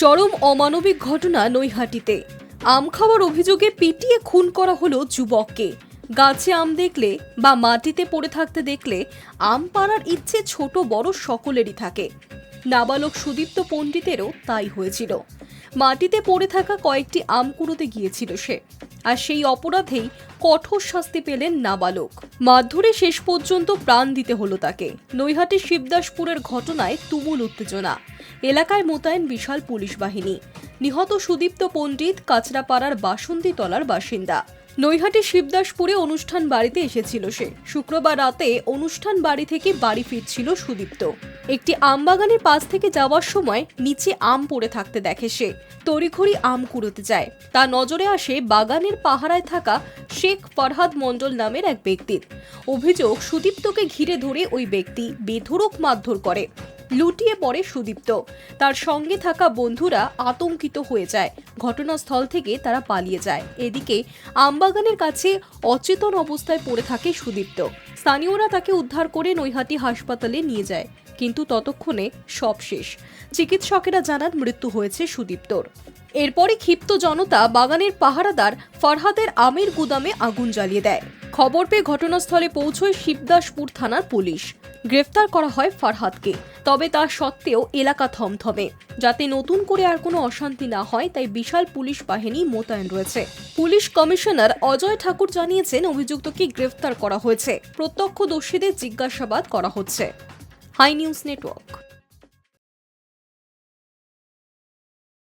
চরম অমানবিক ঘটনা নৈহাটিতে। আম খাওয়ার অভিযোগে পিটিয়ে খুন করা হলো যুবককে। গাছে আম দেখলে বা মাটিতে পড়ে থাকতে দেখলে আম পাড়ার ইচ্ছে ছোট বড় সকলেরই থাকে। নাবালক সুদীপ্ত পণ্ডিতেরও তাই হয়েছিল। মাটিতে পড়ে থাকা কয়েকটি আম কুড়োতে গিয়েছিল সে। আর সেই অপরাধেই কঠোর শাস্তি পেলেন নাবালক। মারধরে শেষ পর্যন্ত প্রাণ দিতে হলো তাকে। নৈহাটি শিবদাসপুরের ঘটনায় তুমুল উত্তেজনা। এলাকায় মোতায়েন বিশাল পুলিশ বাহিনী। নিহত সুদীপ্ত পণ্ডিত কাঁচরাপাড়ার বাসন্তীতলার বাসিন্দা। নৈহাটি শিবদাসপুরে অনুষ্ঠান বাড়িতে এসেছিল সে। শুক্রবার রাতে অনুষ্ঠান বাড়ি থেকে বাড়ি ফিরছিল সুদীপ্ত। একটি আম বাগানের পাশ থেকে যাওয়ার সময় নিচে আম পড়ে থাকতে দেখে সে। তড়িঘড়ি আম কুড়োতে যায়। তা নজরে আসে বাগানের পাহারায় থাকা শেখ ফরহাদ মণ্ডল নামের এক ব্যক্তির। অভিযোগ, সুদীপ্তকে ঘিরে ধরে ওই ব্যক্তি বেধড়ক মারধর করে। লুটিয়ে পড়ে সুদীপ্ত। তার সঙ্গে থাকা বন্ধুরা আতঙ্কিত হয়ে যায়। ঘটনাস্থল থেকে তারা পালিয়ে যায়। এদিকে আমবাগানের কাছে অচেতন অবস্থায় পড়ে থাকে সুদীপ্ত। স্থানীয়রা তাকে উদ্ধার করে নৈহাটি হাসপাতালে নিয়ে যায়, কিন্তু ততক্ষণে সব শেষ। চিকিৎসকেরা জানান মৃত্যু হয়েছে সুদীপ্তর। এরপরে ক্ষিপ্ত জনতা বাগানের পাহারাদার ফরহাদের আমের গুদামে আগুন জ্বালিয়ে দেয়। খবর পেয়ে ঘটনাস্থলে পৌঁছয় শিবদাসপুর থানার পুলিশ। গ্রেফতার করা হয় ফরহাদকে, তবে তা সত্ত্বেও এলাকা থমথমে। যাতে নতুন করে আর কোনো অশান্তি না হয়, তাই বিশাল পুলিশ বাহিনী মোতায়েন রয়েছে। পুলিশ কমিশনার অজয় ঠাকুর জানিয়েছেন, অভিযুক্তকে গ্রেফতার করা হয়েছে। প্রত্যক্ষদর্শীদের জিজ্ঞাসাবাদ করা হচ্ছে। High News Network.